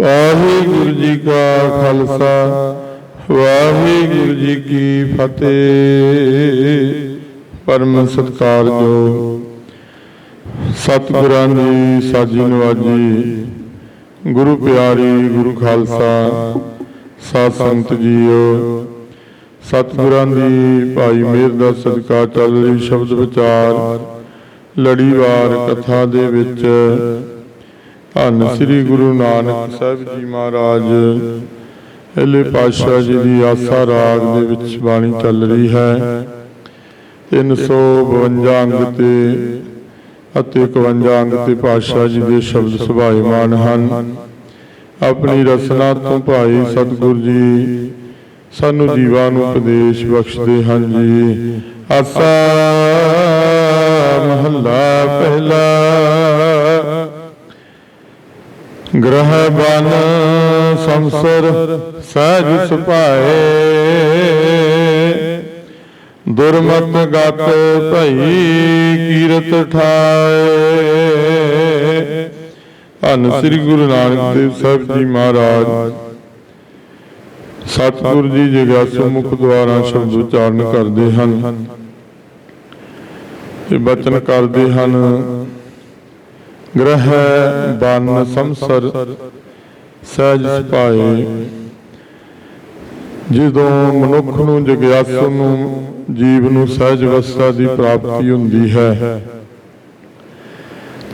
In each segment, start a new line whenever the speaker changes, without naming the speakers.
ਵਾਹਿਗੁਰੂ ਜੀ ਕਾ ਖਾਲਸਾ, ਵਾਹਿਗੁਰੂ ਜੀ ਕੀ ਫਤਿਹ। ਪਰਮ ਸਤਕਾਰਯੋਗ ਸਤਿਗੁਰਾਂ ਦੀ ਸਾਜੀ ਨਵਾਜੀ, ਗੁਰੂ ਪਿਆਰੀ ਗੁਰੂ ਖਾਲਸਾ, ਸਾਧ ਸੰਗਤ ਜੀਓ, ਸਤਿਗੁਰਾਂ ਦੀ ਭਾਈ ਮੇਰ ਦਾ ਸਦਕਾ ਚੱਲ ਰਹੀ ਸ਼ਬਦ ਵਿਚਾਰ, ਲੜੀਵਾਰ ਕਥਾ ਦੇ ਵਿੱਚ ਧੰਨ ਸ੍ਰੀ ਗੁਰੂ ਨਾਨਕ ਸਾਹਿਬ ਜੀ ਮਹਾਰਾਜ। ਪਹਿਲੇ ਪਾਤਸ਼ਾਹ ਜੀ ਦੀ ਆਸਾ ਰਾਗ ਦੇ ਵਿੱਚ ਬਾਣੀ ਚੱਲ ਰਹੀ ਹੈ। 352 ਅੰਗ ਤੇ ਅਤੇ 51 ਅੰਗ ਤੇ ਪਾਤਸ਼ਾਹ ਜੀ ਦੇ ਸ਼ਬਦ ਸੁਭਾਏਮਾਨ ਹਨ। ਆਪਣੀ ਰਸਨਾ ਤੋਂ ਭਾਈ ਸਤਿਗੁਰ ਜੀ ਸਾਨੂੰ ਜੀਵਾਂ ਨੂੰ ਉਪਦੇਸ਼ ਬਖਸ਼ਦੇ ਹਨ ਜੀ। ਆਸਾ ਮਹੱਲਾ ਪਹਿਲਾ ਗ੍ਰਹਿ ਬਨ ਸੰਸਰ ਸਹਿਜ ਸੁਭਾਏ। ਦੁਰਮਤ ਗਤ ਭਈ ਕੀਰਤ ਠਾਏ। ਧੰਨ ਸ੍ਰੀ ਗੁਰੂ ਨਾਨਕ ਦੇਵ ਸਾਹਿਬ ਜੀ ਮਹਾਰਾਜ। ਸਤਿਗੁਰ ਜੀ ਜਗਿਆਸੂ ਮੁਖ ਦੁਆਰਾ ਸ਼ਬਦ ਉਚਾਰਨ ਕਰਦੇ ਹਨ। ਇਹ ਬਚਨ ਕਰਦੇ ਹਨ। ਗ੍ਰਹਿ ਬਨ ਸੰਸਰ, ਸਹਿਜ ਪਾਏ ਜਦੋਂ ਮਨੁੱਖ ਨੂੰ ਜਗਿਆਸੂ ਨੂੰ, ਜੀਵ ਨੂੰ ਸਹਿਜ ਅਵਸਥਾ ਦੀ ਪ੍ਰਾਪਤੀ ਹੁੰਦੀ ਹੈ।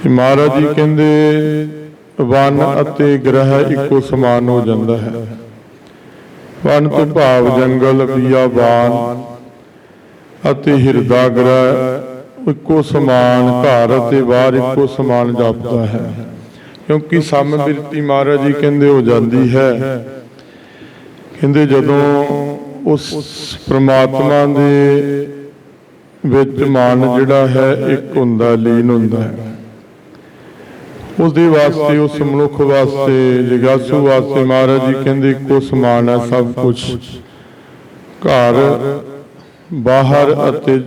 ਮਹਾਰਾਜ ਜੀ ਕਹਿੰਦੇ, ਵਨ ਅਤੇ ਗ੍ਰਹਿ ਇੱਕੋ ਸਮਾਨ ਹੋ ਜਾਂਦਾ ਹੈ। ਵਨ ਤੋਂ ਭਾਵ ਜੰਗਲ ਬਿਆਬਾਨ ਅਤੇ ਹਿਰਦਾ ਗ੍ਰਹਿ ਇੱਕੋ ਸਮਾਨ ਘਰ ਅਤੇ ਬਾਹਰ ਇੱਕੋ ਸਮਾਨ ਜਾਪਦਾ ਹੈ। ਕਿਉਂਕਿ ਸਮਬਿਰਤੀ ਮਹਾਰਾਜ ਜੀ ਕਹਿੰਦੇ ਹੋ ਜਾਂਦੀ ਹੈ। ਕਹਿੰਦੇ ਜਦੋਂ ਉਸ ਪ੍ਰਮਾਤਮਾ ਦੇ ਵਿੱਚ ਮਨ ਜਿਹੜਾ ਹੈ ਇੱਕ ਹੁੰਦਾ ਲੀਨ ਹੁੰਦਾ ਹੈ। ਉਸ ਦੇ ਵਾਸਤੇ ਉਸ ਮਨੁੱਖ ਵਾਸਤੇ ਜਗਾਸੂ ਵਾਸਤੇ ਮਹਾਰਾਜ ਜੀ ਕਹਿੰਦੇ ਇੱਕੋ ਸਮਾਨ ਹੈ ਸਭ ਕੁਝ ਘਰ ਬਾਹਰ ਅਤੇ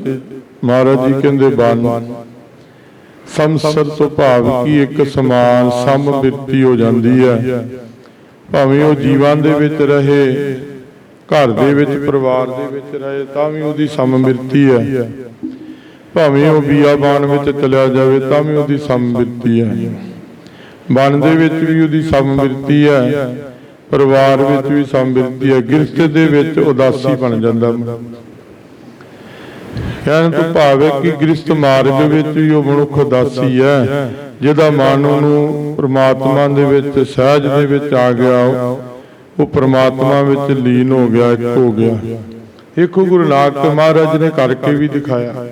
ਮਹਾਰਾਜ ਜੀ ਕਹਿੰਦੇ ਬਨ ਸੰਸਰ ਤੋਂ ਭਾਵ ਕੀ ਇੱਕ ਸਮਾਨ ਸਮਬਿਰਤੀ ਹੋ ਜਾਂਦੀ ਹੈ। ਭਾਵੇਂ ਉਹ ਜੀਵਨ ਦੇ ਵਿੱਚ ਰਹੇ ਘਰ ਦੇ ਵਿੱਚ ਪਰਿਵਾਰ ਦੇ ਵਿੱਚ ਰਹੇ ਤਾਂ ਵੀ ਉਹਦੀ ਸਮਬਿਰਤੀ ਹੈ। ਭਾਵੇਂ ਉਹ ਬੀਆਬਾਨ ਵਿੱਚ ਚਲਿਆ ਜਾਵੇ ਤਾਂ ਵੀ ਉਹਦੀ ਸਮਬਿਰਤੀ ਹੈ। ਮਨ ਦੇ ਵਿੱਚ ਵੀ ਉਹਦੀ ਸਮਬਿਰਤੀ ਹੈ। ਪਰਿਵਾਰ ਵਿੱਚ ਵੀ ਸਮਬਿਰਤੀ ਹੈ। ਗਿਰਸਤ ਦੇ ਵਿੱਚ ਉਦਾਸੀ ਬਣ ਜਾਂਦਾ ਕਹਿਣ ਤੋਂ ਭਾਵ ਹੈ ਕਿ ਗ੍ਰਸਤ ਮਾਰਗ ਵਿੱਚ ਵੀ ਉਹ ਮਨੁੱਖ ਉਦਾਸੀ ਹੈ ਜਿਹਦਾ ਮਨ ਉਹਨੂੰ ਪ੍ਰਮਾਤਮਾ ਦੇ ਵਿੱਚ ਸਹਿਜ ਦੇ ਵਿੱਚ ਆ ਗਿਆ ਉਹ ਪ੍ਰਮਾਤਮਾ ਵਿੱਚ ਲੀਨ ਹੋ ਗਿਆ ਇੱਕ ਹੋ ਗਿਆ। ਦੇਖੋ ਗੁਰੂ ਨਾਨਕ ਮਹਾਰਾਜ ਨੇ ਕਰਕੇ ਵੀ ਦਿਖਾਇਆ।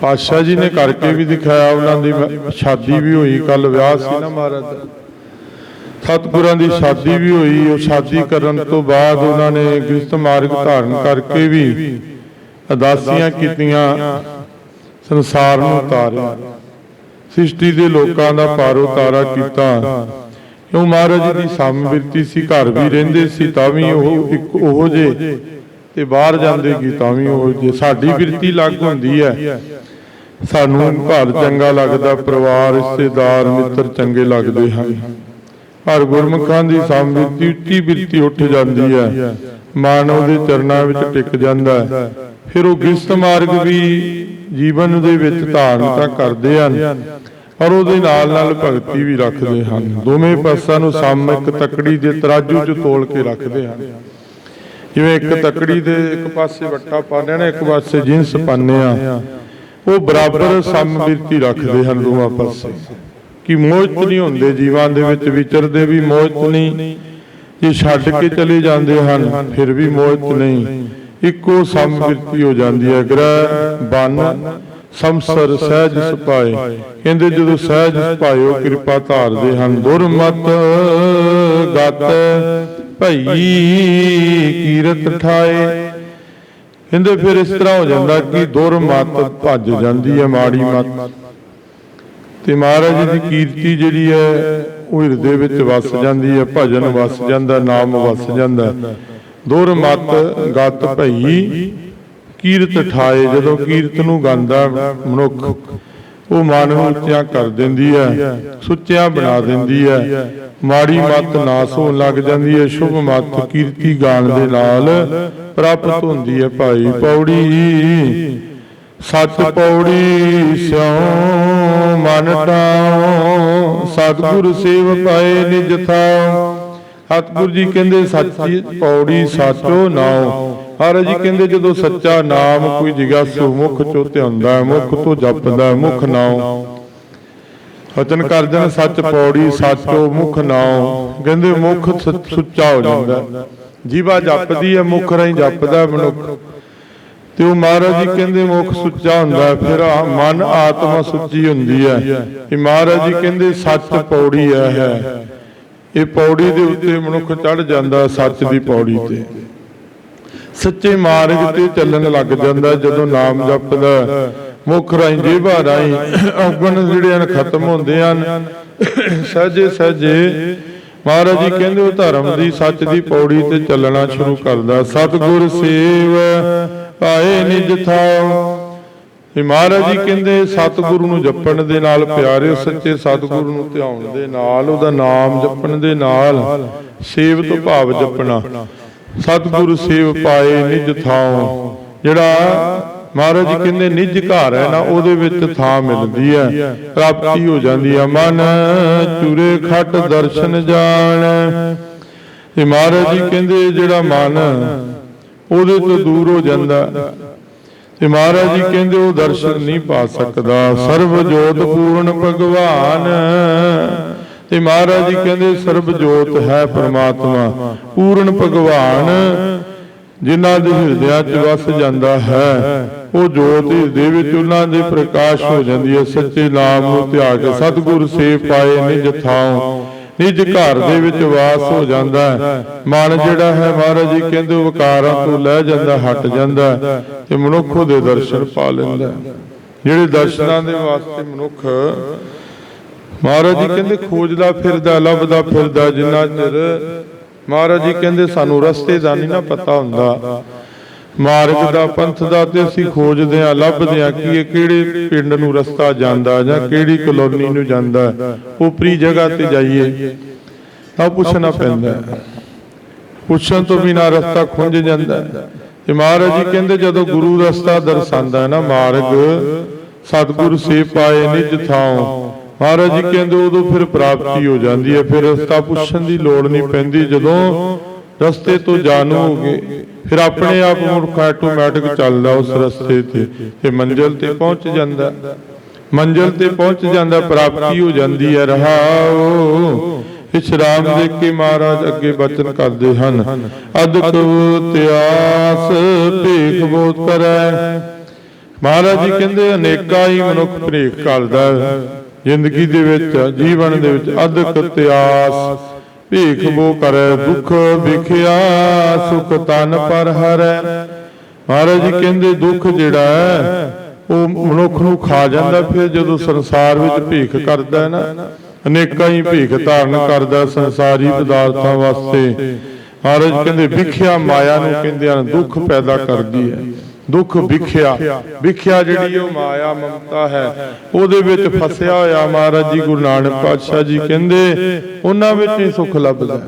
ਪਾਤਸ਼ਾਹ ਜੀ ਨੇ ਕਰਕੇ ਵੀ ਦਿਖਾਇਆ ਉਹਨਾਂ ਦੀ ਸ਼ਾਦੀ ਵੀ ਹੋਈ ਕੱਲ ਵਿਆਹ ਸੀ ਨਾ ਮਹਾਰਾਜ ਦਾ। ਸਤਿਗੁਰਾਂ ਦੀ ਸ਼ਾਦੀ ਵੀ ਹੋਈ ਉਹ ਸ਼ਾਦੀ ਕਰਨ ਤੋਂ ਬਾਅਦ ਉਹਨਾਂ ਨੇ ਗ੍ਰਸਤ ਮਾਰਗ ਧਾਰਨ ਕਰਕੇ ਵੀ ਅਦਾਸੀਆਂ ਕੀਤੀਆਂ ਸੰਸਾਰ ਨੂੰ ਉਤਾਰਿਆ। ਸ੍ਰਿਸ਼ਟੀ ਦੇ ਲੋਕਾਂ ਦਾ ਪਾਰੋ ਤਾਰਾ ਕੀਤਾ। ਕਿਉਂ ਮਹਾਰਾਜ ਦੀ ਸਮਬਿਰਤੀ ਸੀ ਘਰ ਵੀ ਰਹਿੰਦੇ ਸੀ ਤਾਂ ਵੀ ਉਹ ਇੱਕ ਉਹੋ ਜੇ ਤੇ ਬਾਹਰ ਜਾਂਦੇ ਕੀ ਤਾਂ ਵੀ ਉਹ ਜੇ ਸਾਡੀ ਬਿਰਤੀ ਲੱਗ ਹੁੰਦੀ ਹੈ। ਸਾਨੂੰ ਘਰ ਚੰਗਾ ਲੱਗਦਾ ਪਰਿਵਾਰ ਰਿਸ਼ਤੇਦਾਰ ਮਿੱਤਰ ਚੰਗੇ ਲੱਗਦੇ ਹਨ। ਪਰ ਗੁਰਮੁਖਾਂ ਦੀ ਸਮਬਿਰਤੀ ਉੱਚੀ ਬਿਰਤੀ ਉੱਠ ਜਾਂਦੀ ਹੈ। ਮਨ ਉਹਦੇ ਚਰਨਾਂ ਵਿੱਚ ਟਿਕ ਜਾਂਦਾ ਹੈ। ਫਿਰ ਉਹ ਗ੍ਰਸਤ ਮਾਰਗ ਵੀ ਜੀਵਨ ਦੇ ਵਿੱਚ ਧਾਰਨ ਤਾਂ ਕਰਦੇ ਹਨ। ਔਰ ਉਹਦੇ ਨਾਲ ਨਾਲ ਭਗਤੀ ਵੀ ਰੱਖਦੇ ਹਨ। ਦੋਵੇਂ ਪਾਸਾਂ ਨੂੰ ਸਮ ਇੱਕ ਤਕੜੀ ਦੇ ਤਰਾਜੂ 'ਚ ਤੋਲ ਕੇ ਰੱਖਦੇ ਹਨ। ਜਿਵੇਂ ਇੱਕ ਤਕੜੀ ਦੇ ਇੱਕ ਪਾਸੇ ਵੱਟਾ ਪਾਉਂਦੇ ਨੇ ਇੱਕ ਪਾਸੇ ਜਿੰਸ ਆ ਉਹ ਬਰਾਬਰ ਸਮਬਿਰਤੀ ਰੱਖਦੇ ਹਨ ਦੋਵਾਂ ਪਾਸੇ। ਕਿ ਮੋਹਿਤ ਨਹੀਂ ਹੁੰਦੇ ਜੀਵਾਂ ਦੇ ਵਿੱਚ ਵਿਚਰਦੇ ਵੀ ਮੋਹਿਤ ਨਹੀਂ। ਜੇ ਛੱਡ ਕੇ ਚਲੇ ਜਾਂਦੇ ਹਨ ਫਿਰ ਵੀ ਮੋਹਿਤ ਨਹੀਂ। ਇੱਕੋ ਸਮਬਿਰਤੀ ਹੋ ਜਾਂਦੀ ਹੈ, ਗ੍ਰਹਿ, ਬਨ, ਸੰਸਰ ਸਹਿਜ ਸੁਪਾਏ ਕਹਿੰਦੇ ਜਦੋਂ ਸਹਿਜ ਸੁਪਾਇਓ ਕਿਰਪਾ ਧਾਰਦੇ ਹਨ। ਦੁਰਮਤ ਗਤ ਭਈ ਕੀਰਤ ਠਾਏ। ਕਹਿੰਦੇ ਫਿਰ ਇਸ ਤਰ੍ਹਾਂ ਹੋ ਜਾਂਦਾ ਕਿ ਦੁਰਮਤ ਭੱਜ ਜਾਂਦੀ ਹੈ, ਮਾੜੀ ਮਤ। ਤੇ ਮਹਾਰਾਜ ਦੀ ਕੀਰਤੀ ਜਿਹੜੀ ਹੈ, ਉਹ ਹਿਰਦੇ ਵਿੱਚ ਵਸ ਜਾਂਦੀ ਹੈ, ਭਜਨ ਵਸ ਜਾਂਦਾ, ਨਾਮ ਵਸ ਜਾਂਦਾ। ਦੁਰਮਤ ਗਤ ਭਈ, ਕੀਰਤ ਠਾਏ ਜਦੋਂ ਕੀਰਤ ਨੂੰ ਗਾਉਂਦਾ ਮਨੁੱਖ। ਉਹ ਮਨ ਨੂੰ ਉੱਚਾ ਕਰ ਦਿੰਦੀ ਹੈ ਸੁੱਚਿਆ ਬਣਾ ਦਿੰਦੀ ਹੈ ਮਾੜੀ ਮੱਤ ਨਾਸ ਹੋਣ ਲੱਗ ਜਾਂਦੀ ਹੈ ਸ਼ੁਭ ਮਤ ਕੀਰਤੀ ਗਾਣ ਦੇ ਨਾਲ ਪ੍ਰਾਪਤ ਹੁੰਦੀ ਹੈ ਭਾਈ ਪੌੜੀ। ਸਤ ਪੌੜੀ ਸਿਉ ਮਨ ਟਾਉ, ਸਤਿਗੁਰ ਸੇਵ ਪਾਏ ਨਿਜ ਥਾਉ। ਸਤਿਗੁਰ ਜੀ ਕਹਿੰਦੇ ਸੱਚੀ ਪੌੜੀ ਸਾਚੋ ਨਾਉ। ਮਹਾਰਾਜ ਜੀ ਕਹਿੰਦੇ ਜਦੋਂ ਸੱਚਾ ਨਾਮ ਕੋਈ ਜਿਗਾਸੂ ਮੁਖ ਚੋਂ ਧਿਆਉਂਦਾ ਮੁਖ ਤੋਂ ਜਪਦਾ ਮੁਖ ਨਾਉ। ਵਚਨ ਕਰਦੇ ਨੇ ਸੱਚ ਪੌੜੀ ਸਾਚੋ ਮੁਖ ਨਾਉ। ਕਹਿੰਦੇ ਮੁਖ ਸੁੱਚਾ ਹੋ ਜਾਂਦਾ। ਜੀਵਾ ਜਪਦੀ ਹੈ ਮੁਖ ਰਾਹੀਂ ਜਪਦਾ ਮਨੁੱਖ। ਤੇ ਉਹ ਮਹਾਰਾਜ ਜੀ ਕਹਿੰਦੇ ਮੁਖ ਸੁੱਚਾ ਹੁੰਦਾ ਫਿਰ ਮਨ ਆਤਮਾ ਸੁੱਚੀ ਹੁੰਦੀ ਹੈ। ਇਹ ਮਹਾਰਾਜ ਜੀ ਕਹਿੰਦੇ ਸੱਚ ਪੌੜੀ ਹੈ। ਇਹ ਪੌੜੀ ਦੇ ਉੱਤੇ ਮਨੁੱਖ ਚੜ ਜਾਂਦਾ ਸੱਚ ਦੀ ਪੌੜੀ ਤੇ। ਸੱਚੇ ਮਾਰਗ ਤੇ ਚੱਲਣ ਲੱਗ ਜਾਂਦਾ ਜਦੋਂ ਨਾਮ ਜਪਦਾ ਮੁਖ ਰਾਹੀਂ ਜੀਭਾ ਰਾਹੀਂ ਔਗਣ ਜਿਹੜੇ ਹਨ ਖਤਮ ਹੁੰਦੇ ਹਨ। ਸਹਜੇ ਸਹਜੇ ਮਹਾਰਾਜ ਜੀ ਕਹਿੰਦੇ ਉਹ ਧਰਮ ਦੀ ਸੱਚ ਦੀ ਪੌੜੀ ਤੇ ਚੱਲਣਾ ਸ਼ੁਰੂ ਕਰਦਾ ਸਤਿਗੁਰ ਸੇਵ ਪਾਏ ਨਿਜ ਥਾਉ। ਇਹ ਮਹਾਰਾਜ ਜੀ ਕਹਿੰਦੇ ਸਤਿਗੁਰੂ ਨੂੰ ਜਪਣ ਦੇ ਨਾਲ ਪਿਆਰਿਓ ਸੱਚੇ ਸਤਿਗੁਰੂ ਨੂੰ ਧਿਆਉਣ ਦੇ ਨਾਲ ਉਹਦਾ ਨਾਮ ਜਪਣ ਦੇ ਨਾਲ ਸੇਵ ਤੋਂ ਭਾਵ ਜਪਣਾ। ਸਤਿਗੁਰੂ ਸੇਵ ਪਾਏ ਨਿਜ ਥਾਉ ਜਿਹੜਾ ਮਹਾਰਾਜ ਜੀ ਕਹਿੰਦੇ ਨਿਜ ਘਰ ਹੈ ਨਾ ਉਹਦੇ ਵਿੱਚ ਥਾਂ ਮਿਲਦੀ ਹੈ। ਪ੍ਰਾਪਤੀ ਹੋ ਜਾਂਦੀ ਹੈ। ਮਨ ਚੁਰੇ ਖਟ ਦਰਸ਼ਨ ਜਾਣ। ਇਹ ਮਹਾਰਾਜ ਜੀ ਕਹਿੰਦੇ ਜਿਹੜਾ ਮਨ ਉਹਦੇ ਤੋਂ ਦੂਰ ਹੋ ਜਾਂਦਾ। ਤੇ ਮਹਾਰਾਜ ਜੀ ਕਹਿੰਦੇ ਉਹ ਦਰਸ਼ਨ ਨਹੀਂ ਪਾ ਸਕਦਾ। ਸਰਬ ਜੋਤ ਪੂਰਨ ਭਗਵਾਨ। ਤੇ ਮਹਾਰਾਜ ਜੀ ਕਹਿੰਦੇ ਸਰਬ ਜੋਤ ਹੈ ਪ੍ਰਮਾਤਮਾ ਪੂਰਨ ਭਗਵਾਨ। ਜਿਨ੍ਹਾਂ ਦੇ ਹਿਰਦਿਆਂ 'ਚ ਵਸ ਜਾਂਦਾ ਹੈ ਉਹ ਜੋਤ ਹਿਰਦੇ ਵਿੱਚ ਉਹਨਾਂ ਦੇ ਪ੍ਰਕਾਸ਼ ਹੋ ਜਾਂਦੀ ਹੈ। ਸੱਚੇ ਨਾਮ ਨੂੰ ਧਿਆ ਕੇ ਸਤਿਗੁਰ ਸੇਵ ਪਾਏ ਨਿਜ ਥਾਉ। ਨਿਜ ਘਰ ਦੇ ਵਿੱਚ ਵਾਸ ਹੋ ਜਾਂਦਾ ਹੈ। ਮਨ ਜਿਹੜਾ ਹੈ ਮਹਾਰਾਜ ਜੀ ਕਹਿੰਦੇ ਵਿਕਾਰਾਂ ਤੋਂ ਲੈ ਜਾਂਦਾ ਹਟ ਜਾਂਦਾ ਤੇ ਮਨੁੱਖ ਉਹਦੇ ਦਰਸ਼ਨ ਪਾ ਲੈਂਦਾ। ਜਿਹੜੇ ਦਰਸ਼ਨਾਂ ਦੇ ਵਾਸਤੇ ਮਨੁੱਖ ਮਹਾਰਾਜ ਜੀ ਕਹਿੰਦੇ ਖੋਜਦਾ ਫਿਰਦਾ ਲੱਭਦਾ ਫਿਰਦਾ ਜਿੰਨਾ ਚਿਰ ਮਹਾਰਾਜ ਜੀ ਕਹਿੰਦੇ ਸਾਨੂੰ ਰਸਤੇ ਦਾ ਨਹੀਂ ਨਾ ਪਤਾ ਹੁੰਦਾ। ਮਾਰਗ ਦਾ ਪੰਥ ਦਾ ਤੇ ਅਸੀਂ ਖੋਜਦੇ ਆ ਲੱਭਦੇ ਆ ਕਿ ਇਹ ਕਿਹੜੇ ਪਿੰਡ ਨੂੰ ਰਸਤਾ ਜਾਂਦਾ ਜਾਂ ਕਿਹੜੀ ਕਲੋਨੀ ਨੂੰ ਜਾਂਦਾ ਉਪਰੀ ਜਗ੍ਹਾ ਤੇ ਜਾਈਏ। ਤਾਂ ਪੁੱਛਣਾ ਪੈਂਦਾ। ਪੁੱਛਣ ਤੋਂ ਬਿਨਾ ਰਸਤਾ ਖੁੰਝ ਜਾਂਦਾ। ਤੇ ਮਹਾਰਾਜ ਜੀ ਕਹਿੰਦੇ ਜਦੋਂ ਗੁਰੂ ਰਸਤਾ ਦਰਸਾਉਂਦਾ ਹੈ ਨਾ ਮਾਰਗ ਸਤਿਗੁਰ ਸੇ ਪਾਏ ਨਿਜ ਥਾਉ। ਮਹਾਰਾਜ ਜੀ ਕਹਿੰਦੇ ਉਦੋਂ ਫਿਰ ਪ੍ਰਾਪਤੀ ਹੋ ਜਾਂਦੀ ਹੈ ਫਿਰ ਰਸਤਾ ਪੁੱਛਣ ਦੀ ਲੋੜ ਨਹੀਂ ਪੈਂਦੀ। ਜਦੋਂ ਰਸਤੇ ਤੋਂ ਜਾਣੂ ਹੋ ਗਏ ਫਿਰ ਆਪਣੇ ਆਪ ਮੁਰਖ ਆਟੋਮੈਟਿਕ ਚੱਲਦਾ ਉਸ ਰਸਤੇ ਤੇ ਤੇ ਮੰਜ਼ਿਲ ਤੇ ਪਹੁੰਚ ਜਾਂਦਾ। ਮੰਜ਼ਿਲ ਤੇ ਪਹੁੰਚ ਜਾਂਦਾ, ਪ੍ਰਾਪਤੀ ਹੋ ਜਾਂਦੀ ਹੈ, ਰਹਾਓ। ਇਸ਼ਰਾਮ ਦੇ ਕੇ ਮਹਾਰਾਜ ਅੱਗੇ ਬਚਨ ਕਰਦੇ ਹਨ। ਅਦਕ ਤਿਆਸ ਭੇਖ ਬੋਧ ਕਰੈ। ਮਹਾਰਾਜ ਜੀ ਕਹਿੰਦੇ, ਅਨੇਕਾਂ ਹੀ ਮਨੁੱਖ ਭੇਖ ਕਰਦਾ ਹੈ। ਜ਼ਿੰਦਗੀ ਦੇ ਵਿੱਚ, ਜੀਵਨ ਦੇ ਵਿੱਚ ਅਦਕ ਤਿਆਸ ਭੇਖ ਬੋ ਕਰੈ ਦੁੱਖ ਵਿਖਿਆ ਸੁਖ ਤਨ ਪਰ ਹਰੈ। ਮਹਾਰਾਜ ਜੀ ਕਹਿੰਦੇ ਦੁੱਖ ਜਿਹੜਾ ਹੈ ਉਹ ਮਨੁੱਖ ਨੂੰ ਖਾ ਜਾਂਦਾ ਫਿਰ ਜਦੋਂ ਸੰਸਾਰ ਵਿੱਚ ਭੇਖ ਕਰਦਾ ਹੈ ਨਾ ਅਨੇਕਾਂ ਹੀ ਭੇਖ ਧਾਰਨ ਕਰਦਾ ਸੰਸਾਰੀ ਪਦਾਰਥਾਂ ਵਾਸਤੇ। ਮਹਾਰਾਜ ਕਹਿੰਦੇ ਵਿਖਿਆ ਮਾਇਆ ਨੂੰ ਕਹਿੰਦੇ ਹਨ ਦੁੱਖ ਪੈਦਾ ਕਰਦੀ ਹੈ। ਦੁੱਖ ਵਿਖਿਆ। ਵਿਖਿਆ ਜਿਹੜੀ ਉਹ ਮਾਇਆ ਮਮਤਾ ਹੈ। ਉਹਦੇ ਵਿੱਚ ਫਸਿਆ ਹੋਇਆ ਮਹਾਰਾਜ ਜੀ ਗੁਰੂ ਨਾਨਕ ਪਾਤਸ਼ਾਹ ਜੀ ਕਹਿੰਦੇ, ਉਹਨਾਂ ਵਿੱਚ ਹੀ ਸੁੱਖ ਲੱਭਦਾ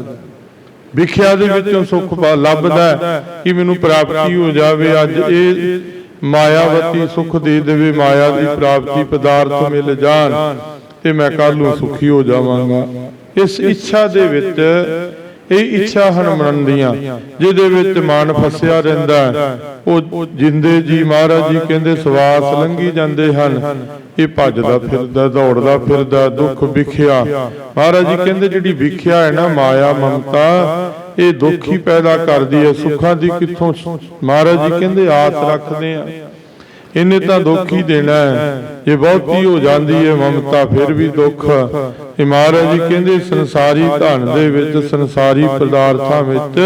ਵਿਖਿਆ ਦੇ ਵਿੱਚੋਂ ਸੁੱਖ ਲੱਭਦਾ ਕਿ ਮੈਨੂੰ ਪ੍ਰਾਪਤੀ ਹੋ ਜਾਵੇ। ਅੱਜ ਇਹ ਮਾਇਆਵਤੀ ਸੁਖ ਦੇ ਦੇਵੇ, ਮਾਇਆ ਦੀ ਪ੍ਰਾਪਤੀ ਪਦਾਰਥ ਮਿਲ ਜਾਣ ਤੇ ਮੈਂ ਕੱਲ ਨੂੰ ਸੁਖੀ ਹੋ ਜਾਵਾਂਗਾ। ਇਸ ਇੱਛਾ ਦੇ ਵਿੱਚ ਇਹ ਇੱਛਾ ਹਨ ਮਰਨ ਦੀਆਂ ਜਿਹਦੇ ਵਿੱਚ ਮਨ ਫਸਿਆ ਰਹਿੰਦਾ ਉਹ ਜਿੰਦੇ ਜੀ ਮਹਾਰਾਜ ਜੀ ਕਹਿੰਦੇ ਸਵਾਸ ਲੰਗੀ ਜਾਂਦੇ ਹਨ। ਇਹ ਭੱਜਦਾ ਫਿਰਦਾ ਦੌੜਦਾ ਫਿਰਦਾ ਦੁੱਖ ਵਿਖਿਆ। ਮਹਾਰਾਜ ਜੀ ਕਹਿੰਦੇ ਜਿਹੜੀ ਵਿਖਿਆ ਹੈ ਨਾ ਮਾਇਆ ਮਮਤਾ ਇਹ ਦੁੱਖ ਹੀ ਪੈਦਾ ਕਰਦੀ ਹੈ ਸੁੱਖਾਂ ਦੀ ਕਿੱਥੋਂ ਮਹਾਰਾਜ ਜੀ ਕਹਿੰਦੇ ਆਸ ਰੱਖਦੇ ਆ। ਇਹਨੇ ਤਾਂ ਦੁੱਖ ਹੀ ਦੇਣਾ ਜੇ ਬਹੁਤੀ ਹੋ ਜਾਂਦੀ ਹੈ ਮਮਤਾ ਫਿਰ ਵੀ ਦੁੱਖ ਇਹ ਮਹਾਰਾਜ ਜੀ ਕਹਿੰਦੇ ਸੰਸਾਰੀ ਧਨ ਦੇ ਵਿੱਚ ਸੰਸਾਰੀ ਪਦਾਰਥਾਂ ਵਿੱਚ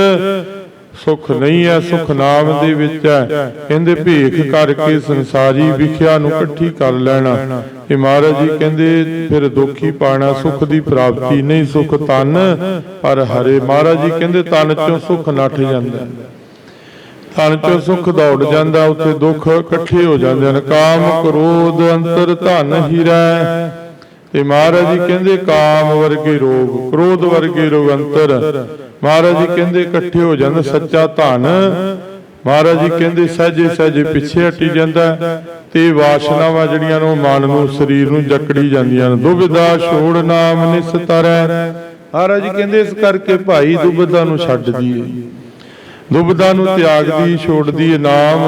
ਸੁਖ ਨਹੀਂ ਹੈ ਸੁਖ ਨਾਮ ਦੇ ਵਿੱਚ ਹੈ। ਕਹਿੰਦੇ ਭੇਖ ਕਰਕੇ ਸੰਸਾਰੀ ਵਿਖਿਆ ਨੂੰ ਇਕੱਠੀ ਕਰ ਲੈਣਾ। ਇਹ ਮਹਾਰਾਜ ਜੀ ਕਹਿੰਦੇ ਫਿਰ ਦੁੱਖੀ ਪਾਣਾ ਸੁਖ ਦੀ ਪ੍ਰਾਪਤੀ ਨਹੀਂ ਸੁਖ ਤਨ ਪਰ ਹਰੇ ਮਹਾਰਾਜ ਜੀ ਕਹਿੰਦੇ ਤਨ ਚੋਂ ਸੁਖ ਨੱਠ ਜਾਂਦਾ। ਹੈ। ਤਨ ਚੋਂ ਸੁਖ ਦੌੜ ਜਾਂਦਾ, ਉੱਥੇ ਦੁੱਖ ਇਕੱਠੇ ਹੋ ਜਾਂਦੇ ਨੇ ਕਾਮ ਕ੍ਰੋਧ, ਅੰਤਰ ਧਨ ਹੀਰਾ ਤੇ ਮਹਾਰਾਜ ਜੀ ਕਹਿੰਦੇ, ਕਾਮ ਵਰਗੇ ਰੋਗ, ਕ੍ਰੋਧ ਵਰਗੇ ਰੋਗ ਅੰਤਰ। ਮਹਾਰਾਜ ਜੀ ਕਹਿੰਦੇ, ਇਕੱਠੇ ਹੋ ਜਾਂਦੇ ਸੱਚਾ ਧਨ। ਮਹਾਰਾਜ ਜੀ ਕਹਿੰਦੇ, ਸਹਜੇ ਸਹਜੇ ਪਿੱਛੇ ਹਟੀ ਜਾਂਦਾ। ਤੇ ਵਾਸ਼ਨਾਵਾਂ ਜਿਹੜੀਆਂ ਨੂੰ ਮਨ ਨੂੰ, ਸਰੀਰ ਨੂੰ ਜਕੜੀ ਜਾਂਦੀਆਂ ਨੇ। ਦੁਬਿਧਾ ਛੋੜ ਨਾਮ ਨਿਸਤਰੈ ਮਹਾਰਾਜ ਜੀ ਕਹਿੰਦੇ, ਇਸ ਕਰਕੇ ਭਾਈ ਦੁਬਿਧਾ ਨੂੰ ਛੱਡ ਦਈਏ ਦੁਬਿਧਾ ਨੂੰ ਤਿਆਗਦੀ ਛੋੜਦੀ ਹੈ ਨਾਮ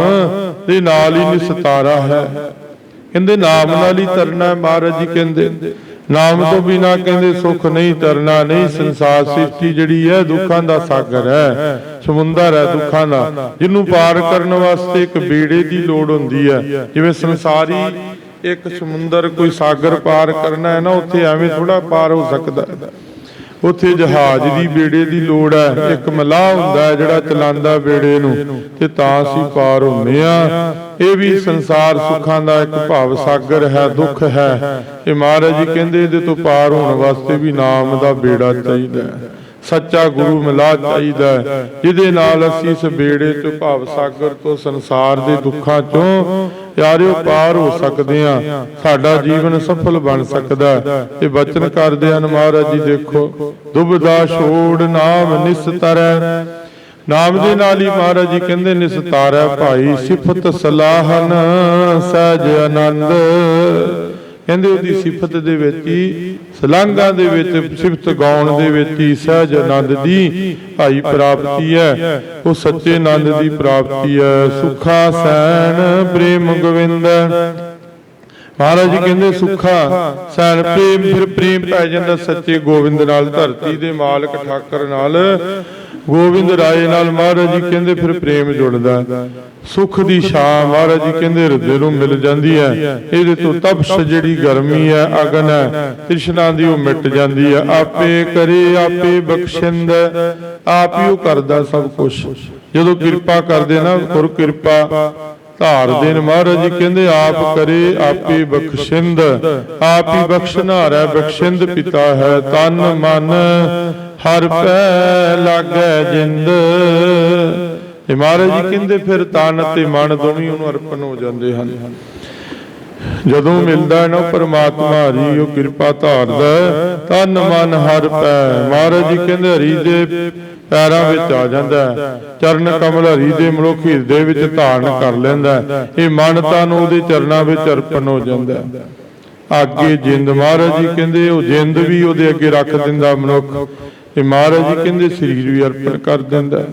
ਤੇ ਨਾਲ ਹੀ ਨਿਸਤਾਰਾ ਹੈ। ਕਹਿੰਦੇ ਨਾਮ ਨਾਲ ਹੀ ਤਰਨਾ ਹੈ ਮਹਾਰਾਜ ਜੀ ਕਹਿੰਦੇ। ਨਾਮ ਤੋਂ ਬਿਨਾ ਕਹਿੰਦੇ ਸੁੱਖ ਨਹੀਂ ਤਰਨਾ ਨਹੀਂ ਸੰਸਾਰ ਸ੍ਰਿਸ਼ਟੀ ਜਿਹੜੀ ਹੈ ਦੁੱਖਾਂ ਦਾ ਸਾਗਰ ਹੈ। ਸਮੁੰਦਰ ਹੈ ਦੁੱਖਾਂ ਦਾ ਜਿਹਨੂੰ ਪਾਰ ਕਰਨ ਵਾਸਤੇ ਇੱਕ ਬੇੜੇ ਦੀ ਲੋੜ ਹੁੰਦੀ ਹੈ। ਜਿਵੇਂ ਸੰਸਾਰੀ ਇੱਕ ਸਮੁੰਦਰ ਕੋਈ ਸਾਗਰ ਪਾਰ ਕਰਨਾ ਹੈ ਨਾ ਉੱਥੇ ਐਵੇਂ ਥੋੜਾ ਪਾਰ ਹੋ। ਸਕਦਾ ਹੈ। ਉੱਥੇ ਜਹਾਜ਼ ਦੀ ਬੇੜੇ ਦੀ ਲੋੜ ਹੈ। ਇੱਕ ਮਲਾਹ ਹੁੰਦਾ ਹੈ ਜਿਹੜਾ ਚਲਾਉਂਦਾ ਬੇੜੇ ਨੂੰ ਤੇ ਤਾਂ ਅਸੀਂ ਪਾਰ ਹੁੰਦੇ ਆ ਇਹ ਵੀ ਸੰਸਾਰ ਸੁੱਖਾਂ ਦਾ ਇੱਕ ਭਾਵ ਸਾਗਰ ਹੈ, ਦੁੱਖ ਹੈ। ਇਹ ਮਹਾਰਾਜ ਜੀ ਕਹਿੰਦੇ ਇਹਦੇ ਤੋਂ ਪਾਰ ਹੋਣ ਵਾਸਤੇ ਵੀ ਨਾਮ ਦਾ ਬੇੜਾ ਚਾਹੀਦਾ ਹੈ। ਸੱਚਾ ਗੁਰੂ ਮਿਲਾ ਚਾਹੀਦਾ ਹੈ, ਜਿਹਦੇ ਨਾਲ ਅਸੀਂ ਇਸ ਬੇੜੇ ਚੋਂ ਭਾਵ ਸਾਗਰ ਤੋਂ ਸੰਸਾਰ ਦੇ ਦੁੱਖਾਂ ਚੋਂ ਯਾਰਿਓ ਪਾਰ ਹੋ ਸਕਦੇ ਆ ਸਾਡਾ ਜੀਵਨ ਸਫਲ ਬਣ ਸਕਦਾ ਇਹ ਬਚਨ ਕਰਦੇ ਹਨ ਮਹਾਰਾਜ ਜੀ, ਦੇਖੋ, ਦੁਬਦਾ ਛੋੜ ਨਾਮ ਨਿਸਤਰੈ। ਨਾਮ ਦੇ ਨਾਲ ਹੀ ਮਹਾਰਾਜ ਜੀ ਕਹਿੰਦੇ ਨਿਸਤਾਰੈ ਭਾਈ ਸਿਫਤ ਸਲਾਹਨ ਸਹਿਜ ਆਨੰਦ। ਕਹਿੰਦੇ ਉਹਦੀ ਸਿਫਤ ਦੇ ਵਿੱਚ ਹੀ ਸਲਾਂਘਾਂ ਦੇ ਵਿੱਚ ਸਿਫਤ ਗਾਉਣ ਦੇ ਵਿੱਚ ਹੀ ਸਹਿਜ ਆਨੰਦ ਦੀ ਭਾਈ ਪ੍ਰਾਪਤੀ ਹੈ। ਉਹ ਸੱਚੇ ਆਨੰਦ ਦੀ ਪ੍ਰਾਪਤੀ ਹੈ। ਸੁਖਾ ਸੈਨ ਪ੍ਰੇਮ ਗੋਵਿੰਦ। ਮਹਾਰਾਜ ਜੀ ਕਹਿੰਦੇ ਸੁਖਾ ਸੈਨ ਪ੍ਰੇਮ ਫਿਰ ਪ੍ਰੇਮ ਪੈ ਜਾਂਦਾ ਸੱਚੇ ਗੋਬਿੰਦ ਨਾਲ ਧਰਤੀ ਦੇ ਮਾਲਕ ਠਾਕਰ ਨਾਲ। ਗੋਬਿੰਦ ਰਾਏ ਨਾਲ ਮਹਾਰਾਜ ਜੀ ਕਹਿੰਦੇ ਫਿਰ ਪ੍ਰੇਮ ਜੁੜਦਾ। ਸੁਖ ਦੀ ਛਾਂ ਮਹਾਰਾਜ ਜੀ ਕਹਿੰਦੇ ਹਿਰਦੇ ਨੂੰ ਮਿਲ ਜਾਂਦੀ ਹੈ। ਇਹਦੇ ਤੋਂ ਤਪਸ਼ ਜਿਹੜੀ ਗਰਮੀ ਹੈ ਅਗਨ ਹੈ ਤ੍ਰਿਸ਼ਨਾ ਦੀ ਉਹ ਮਿਟ ਜਾਂਦੀ ਹੈ। ਆਪੇ ਕਰੇ ਆਪੇ ਬਖਸ਼ਿੰਦ। ਆਪ ਹੀ ਉਹ ਕਰਦਾ ਸਭ ਕੁਝ ਜਦੋਂ ਕਿਰਪਾ ਕਰਦੇ ਨਾ ਗੁਰ ਕਿਰਪਾ ਧਾਰ ਦੇਨ ਮਹਾਰਾਜ ਜੀ ਕਹਿੰਦੇ ਆਪ ਕਰੇ ਆਪੇ ਬਖਸ਼ਿੰਦ। ਆਪ ਹੀ ਬਖਸ਼ਨਾਰ ਹੈ ਬਖਸ਼ਿੰਦ ਪਿਤਾ ਹੈ ਤਨ ਮਨ। ਹਰ ਪੈ ਲਾਗੈ ਜਿੰਦ। ਇਹ ਮਹਾਰਾਜ ਜੀ ਕਹਿੰਦੇ ਫਿਰ ਤਨ ਤੇ ਮਨ ਦੋਵੇਂ ਉਹਨੂੰ ਅਰਪਣ ਹੋ ਜਾਂਦੇ ਹਨ। ਜਦੋਂ ਮਿਲਦਾ ਨਾ ਪਰਮਾਤਮਾ ਹਰੀ ਉਹ ਕਿਰਪਾ ਧਾਰਦਾ ਤਨ ਮਨ ਹਰ ਪੈ। ਮਹਾਰਾਜ ਜੀ ਕਹਿੰਦੇ ਹਰੀ ਦੇ ਪੈਰਾਂ ਵਿੱਚ ਆ ਜਾਂਦਾ ਹੈ। ਚਰਨ ਕਮਲ ਹਰੀ ਦੇ ਮਨੁੱਖ ਹਿਰਦੇ ਵਿੱਚ ਧਾਰਨ ਕਰ ਲੈਂਦਾ ਹੈ। ਇਹ ਮਨ ਤਨ ਉਹਦੇ ਚਰਨਾਂ ਵਿੱਚ ਅਰਪਣ ਹੋ ਜਾਂਦਾ। ਅੱਗੇ ਜਿੰਦ। ਮਹਾਰਾਜ ਜੀ ਕਹਿੰਦੇ ਉਹ ਜਿੰਦ ਵੀ ਉਹਦੇ ਅੱਗੇ ਰੱਖ ਦਿੰਦਾ ਮਨੁੱਖ। ਤੇ ਮਹਾਰਾਜ ਜੀ ਕਹਿੰਦੇ ਸਰੀਰ ਵੀ ਅਰਪਣ ਕਰ ਦਿੰਦਾ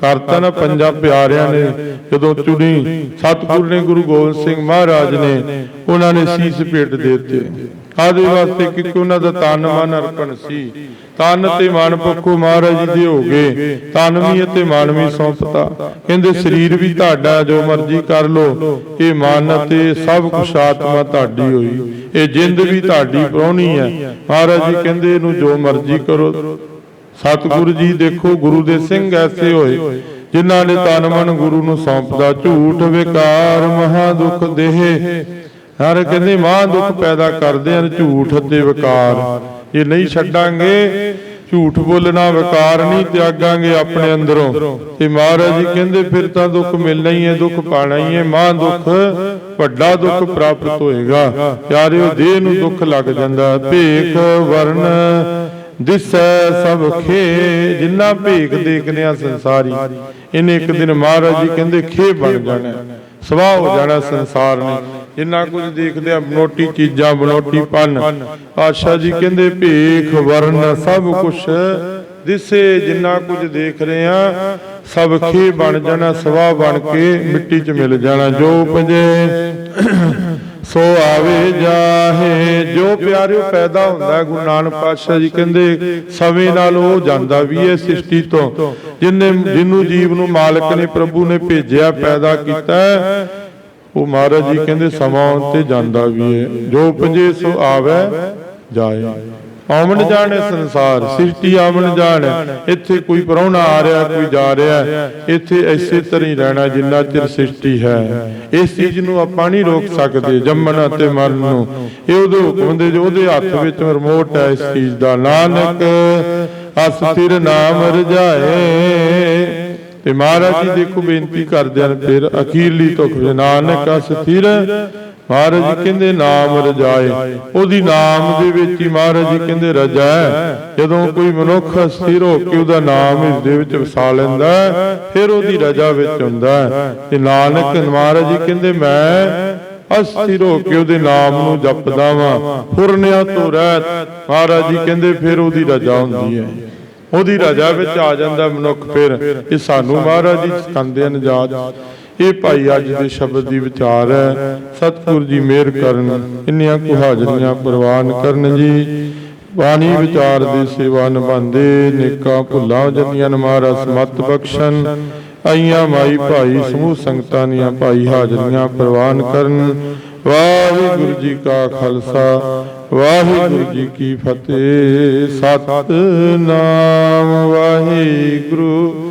ਕਰਤਾ ਨਾ ਪੰਜਾਂ ਪਿਆਰਿਆਂ ਨੇ, ਜਦੋਂ ਚੁਣੀ ਸਤਿਗੁਰੂ ਨੇ ਗੁਰੂ ਗੋਬਿੰਦ ਸਿੰਘ ਮਹਾਰਾਜ ਨੇ, ਉਹਨਾਂ ਨੇ ਸੀਸ ਭੇਟ ਦੇ ਦਿੱਤੇ। ਆਦੇ ਵਾਸਤੇ? ਕਿ ਉਹਨਾਂ ਦਾ ਤਨ ਮਨ ਅਰਪਣ ਸੀ। ਤਨ ਤੇ ਮਨ ਪੱਖੋਂ ਮਹਾਰਾਜ ਜੀ ਦੇ ਹੋ ਗਏ। ਤਨ ਵੀ ਅਤੇ ਮਨ ਵੀ ਸੌਂਪਤਾ ਕਹਿੰਦੇ ਸਰੀਰ ਵੀ ਤੁਹਾਡਾ ਜੋ ਮਰਜ਼ੀ ਕਰ ਲੋ ਇਹ ਮਨ ਅਤੇ ਸਭ ਕੁਛ ਆਤਮਾ ਤੁਹਾਡੀ ਹੋਈ। ਇਹ ਜਿੰਦ ਵੀ ਤੁਹਾਡੀ ਪ੍ਰਾਹੁਣੀ ਹੈ। ਮਹਾਰਾਜ ਜੀ ਕਹਿੰਦੇ ਇਹਨੂੰ ਜੋ ਮਰਜ਼ੀ ਕਰੋ। ਸਤਿਗੁਰੂ ਜੀ ਦੇਖੋ, ਗੁਰੂ ਦੇ ਸਿੰਘ ਐਸੇ ਹੋਏ, ਜਿਨ੍ਹਾਂ ਨੇ ਤਨ ਮਨ ਗੁਰੂ ਨੂੰ ਸੌਂਪਦਾ ਝੂਠ ਵਿਕਾਰ ਮਹਾ ਦੁਖ ਦੇਹ। ਹਰ ਕਹਿੰਦੇ ਮਹਾ ਦੁੱਖ ਪੈਦਾ ਕਰਦੇ ਹਨ, ਝੂਠ ਅਤੇ ਵਿਕਾਰ। ਇਹ ਨਹੀਂ ਛੱਡਾਂਗੇ, ਝੂਠ ਬੋਲਣਾ ਵਿਕਾਰ ਨਹੀਂ, ਤਿਆਗਾਂਗੇ ਆਪਣੇ ਅੰਦਰੋਂ। ਤੇ ਮਹਾਰਾਜ ਜੀ ਕਹਿੰਦੇ, ਫਿਰ ਤਾਂ ਦੁੱਖ ਮਿਲਣਾ ਹੀ ਹੈ, ਦੁੱਖ ਪਾਣਾ ਹੀ ਹੈ, ਮਹਾ ਦੁੱਖ ਵੱਡਾ ਦੁੱਖ ਪ੍ਰਾਪਤ ਹੋਏਗਾ। ਪਿਆਰਿਓ, ਦੇਹ ਨੂੰ ਦੁੱਖ ਲੱਗ ਜਾਂਦਾ। ਭੇਖ ਵਰਨ ਦਿਸੈ ਸਭ ਖੇ ਜਿੰਨਾ ਭੇਖ ਦੇਖਦੇ ਆ ਸੰਸਾਰੀ। ਇਹਨੇ ਇੱਕ ਦਿਨ ਮਹਾਰਾਜ ਜੀ ਕਹਿੰਦੇ, ਖੇ ਬਣ ਜਾਣਾ ਸਵਾਹ ਹੋ ਜਾਣਾ ਸੰਸਾਰ ਨੇ। ਜਿੰਨਾ ਕੁਝ ਦੇਖਦੇ ਆ ਬਨੋਟੀ ਚੀਜ਼ਾਂ, ਬਨੋਟੀ ਪਨ। ਆਸ਼ਾ ਜੀ ਕਹਿੰਦੇ, ਭੇਖ, ਵਰਨ ਸਭ ਕੁਝ ਦਿਸੇ, ਜਿੰਨਾ ਕੁਝ ਦੇਖ ਰਹੇ ਆ ਸਭ ਖੇ ਬਣ ਜਾਣਾ, ਸਵਾਹ ਬਣ ਕੇ ਮਿੱਟੀ 'ਚ ਮਿਲ ਜਾਣਾ, ਜੋ ਪੰਜੇ ਸੋ ਆਵੇ ਜਾਹੇ, ਜੋ ਪਿਆਰਿਓ ਪੈਦਾ ਹੁੰਦਾ ਗੁਰੂ ਨਾਨਕ ਪਾਤਸ਼ਾਹ ਜੀ ਕਹਿੰਦੇ, ਸਮੇਂ ਨਾਲ ਉਹ ਜਾਂਦਾ ਵੀ ਹੈ ਸ੍ਰਿਸ਼ਟੀ ਤੋਂ। ਜਿਨੇ ਜਿਹਨੂੰ ਜੀਵ ਨੂੰ ਮਾਲਕ ਨੇ, ਪ੍ਰਭੂ ਨੇ ਭੇਜਿਆ, ਪੈਦਾ ਕੀਤਾ ਉਹ ਮਹਾਰਾਜ ਜੀ ਕਹਿੰਦੇ, ਸਮਾਂ ਤੇ ਜਾਂਦਾ ਵੀ ਹੈ। ਜੋ ਪੰਜੇ ਸੋ ਆਵੇ, ਜਾਏ। ਆਮਣ ਜਾਣੇ ਸੰਸਾਰ ਸ੍ਰਿਸ਼ਟੀ ਆਮਣ ਜਾਣ। ਇੱਥੇ ਕੋਈ ਪਰੌਣਾ ਆ ਰਿਹਾ ਕੋਈ ਜਾ ਰਿਹਾ। ਇੱਥੇ ਐਸੇ ਤਰ੍ਹਾਂ ਹੀ ਰਹਿਣਾ ਜਿੰਨਾ ਚਿਰ ਸ੍ਰਿਸ਼ਟੀ ਹੈ। ਇਸ ਚੀਜ਼ ਨੂੰ ਆਪਾਂ ਨਹੀਂ ਰੋਕ ਸਕਦੇ ਜੰਮਣ ਅਤੇ ਮਰਨ ਨੂੰ। ਇਹ ਉਹਦੇ ਹੁਕਮ ਦੇ ਜੋ ਉਹਦੇ ਹੱਥ ਵਿੱਚ ਰਿਮੋਟ ਹੈ ਇਸ ਚੀਜ਼ ਦਾ। ਨਾਨਕ ਅਸਥਿਰ ਨਾਮ ਰਜਾਏ। ਤੇ ਮਹਾਰਾਜ ਜੀ ਦੇਖੋ ਬੇਨਤੀ ਕਰਦੇ ਹਨ ਫਿਰ ਅਖੀਰਲੀ ਤੁਖ ਨਾਨਕ ਸਥਿਰ ਮਹਾਰਾਜ ਜੀ ਕਹਿੰਦੇ ਨਾਮ ਰਜਾਏ। ਉਹਦੀ ਨਾਮ ਦੇ ਵਿੱਚ ਹੀ ਮਹਾਰਾਜ ਜੀ ਕਹਿੰਦੇ ਰਜਾ ਜਦੋਂ ਕੋਈ ਮਨੁੱਖ ਸਥਿਰ ਹੋ ਕੇ ਉਹਦਾ ਨਾਮ ਹਿਰਦੇ ਵਿੱਚ ਵਸਾ ਲੈਂਦਾ ਫਿਰ ਉਹਦੀ ਰਜਾ ਵਿੱਚ ਹੁੰਦਾ ਤੇ ਨਾਨਕ ਮਹਾਰਾਜ ਜੀ ਕਹਿੰਦੇ, ਮੈਂ ਅਸਥਿਰ ਹੋ ਕੇ ਉਹਦੇ ਨਾਮ ਨੂੰ ਜਪਦਾ ਵਾਂ। ਫੁਰਨਿਆ ਤੋਂ ਰਹਿਤ ਮਹਾਰਾਜ ਜੀ ਕਹਿੰਦੇ, ਫਿਰ ਉਹਦੀ ਰਜਾ ਹੁੰਦੀ ਹੈ। ਉਹਦੀ ਰਜਾ ਵਿੱਚ ਆ ਜਾਂਦਾ ਮਨੁੱਖ ਫਿਰ। ਇਹ ਸਾਨੂੰ ਮਹਾਰਾਜ ਜੀ ਸਿਖਾਉਂਦੇ ਹਨ ਜਾਤ ਇਹ ਭਾਈ ਅੱਜ ਦੇ ਸ਼ਬਦ ਦੀ ਵਿਚਾਰ ਹੈ। ਸਤਿਗੁਰ ਜੀ ਮਿਹਰ ਕਰਨ। ਇੰਨੀਆਂ ਕੁ ਹਾਜ਼ਰੀਆਂ ਪ੍ਰਵਾਨ ਕਰਨ ਜੀ। ਬਾਣੀ ਵਿਚਾਰ ਦੀ ਸੇਵਾ ਨਿਭਾਉਂਦੇ ਨੇਕਾਂ ਭੁੱਲਾਂ ਜਨੀਆਂ ਮਹਾਰਾਜ ਸਮਤ ਬਖਸ਼ਣ। ਆਈਆਂ ਮਾਈ ਭਾਈ ਸਮੂਹ ਸੰਗਤਾਂ ਦੀਆਂ ਭਾਈ ਹਾਜ਼ਰੀਆਂ ਪ੍ਰਵਾਨ ਕਰਨ। ਵਾਹਿਗੁਰੂ ਜੀ ਕਾ ਖਾਲਸਾ, ਵਾਹਿਗੁਰੂ ਜੀ ਕੀ ਫਤਿਹ। ਸਤਨਾਮ ਵਾਹਿਗੁਰੂ।